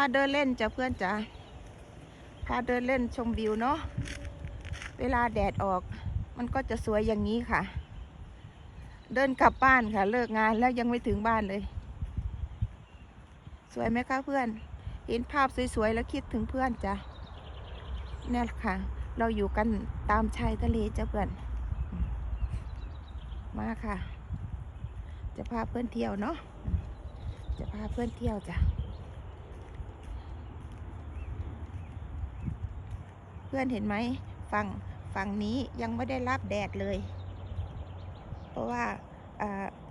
าเดินเล่นจ้ะเพื่อนจ้ะพาเดินเล่นชมวิวเนาะ เวลาแดดออก มันก็จะสวยอย่างนี้ค่ะ เดินกลับบ้านค่ะ เลิกงานแล้วยังไม่ถึงบ้านเลย สวยไหมคะเพื่อน เห็นภาพสวยๆแล้วคิดถึงเพื่อนจ้ะเนี่ยค่ะ เราอยู่กันตามชายทะเลจ้ะเพื่อน มาค่ะ จะพาเพื่อนเที่ยวเนาะ จะพาเพื่อนเที่ยวจ้ะ เพื่อนเห็นไหมฝั่งฝั่งนี้ยังไม่ได้รับแดดเลย เพราะว่า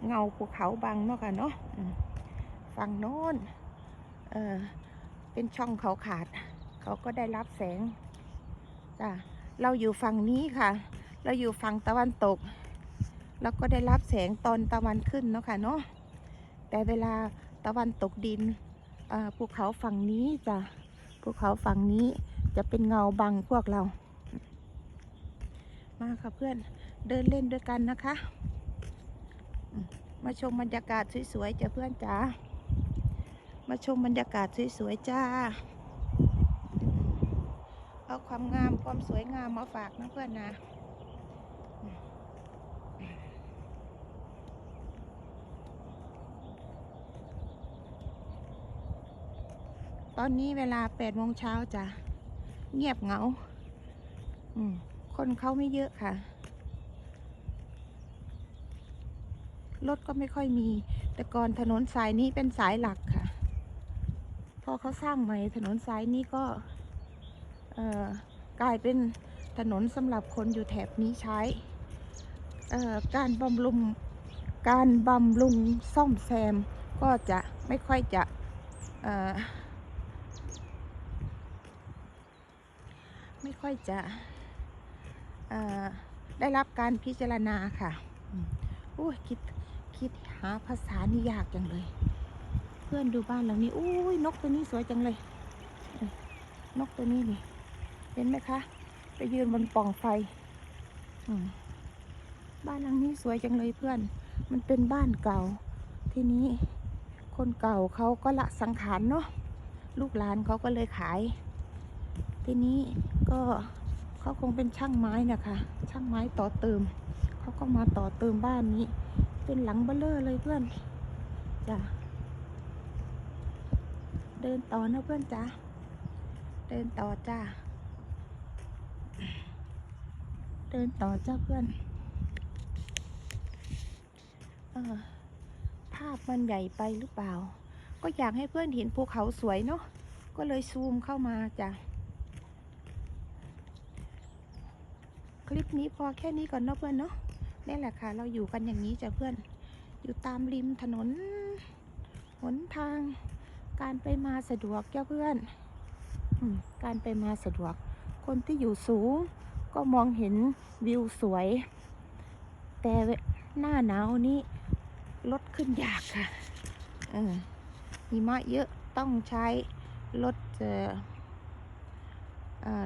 เงาภูเขาบังเนาะค่ะเนาะฝั่งโน้นเออเป็นช่องเขาขาด เขาก็ได้รับแสงจ้ะเราอยู่ฝั่งนี้ค่ะ เราอยู่ฝั่งตะวันตกเราก็ได้รับแสงตอนตะวันขึ้นเนาะค่ะเนาะแต่เวลาตะวันตกดินภูเขาฝั่งนี้จ้ะภูเขาฝั่งนี้ จะเป็นเงาบังพวกเรา มาค่ะเพื่อนเดินเล่นด้วยกันนะคะ มาชมบรรยากาศสวยๆจ้ะเพื่อนจ๋ามาชมบรรยากาศสวยๆจ้า เอาความงามความสวยงามมาฝากนะเพื่อนนะตอนนี้เวลาแปดโมงเช้าจ้ะ เงียบเหงาคนเขาไม่เยอะค่ะ รถก็ไม่ค่อยมี แต่ก่อนถนนสายนี้เป็นสายหลักค่ะ พอเขาสร้างใหม่ถนนสายนี้ก็กลายเป็นถนนสำหรับคนอยู่แถบนี้ใช้การบำรุงการบำรุงซ่อมแซมก็จะไม่ค่อยจะเอ่อ ไม่ค่อยจะได้รับการพิจารณาค่ะอืมโอ้ยคิดคิดหาภาษานี่ยากจังเลย เพื่อนดูบ้านหลังนี้อุ้ยนกตัวนี้สวยจังเลย นกตัวนี้นี่ เห็นไหมคะ ไปยืนบนป่องไฟบ้านหลังนี้สวยจังเลยเพื่อน มันเป็นบ้านเก่า ทีนี้คนเก่าเขาก็ละสังขารเนาะลูกหลานเขาก็เลยขาย ทีนี้ก็เขาคงเป็นช่างไม้นะคะ ช่างไม้ต่อเติม เขาก็มาต่อเติมบ้านนี้ เป็นหลังเบลเลอร์เลยเพื่อนจ้ะเดินต่อนะเพื่อนจ้ะเดินต่อจ้าเดินต่อจ้าเพื่อนอภาพมันใหญ่ไปหรือเปล่า ก็อยากให้เพื่อนเห็นภูเขาสวยเนาะก็เลยซูมเข้ามาจ้ะ คลิปนี้พอแค่นี้ก่อนเนาะเพื่อนเนาะนี่แหละค่ะ เราอยู่กันอย่างนี้จ้ะเพื่อน อยู่ตามริมถนน หนทาง การไปมาสะดวกจ้าเพื่อนอการไปมาสะดวก คนที่อยู่สูง ก็มองเห็นวิวสวย แต่หน้าหนาวนี้รถขึ้นยากค่ะ เออหิมะเยอะต้องใช้รถ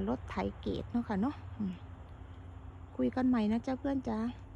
รถไถเกตเนาะค่ะเนาะ คุยกันใหม่นะเจ้าเพื่อนจ้า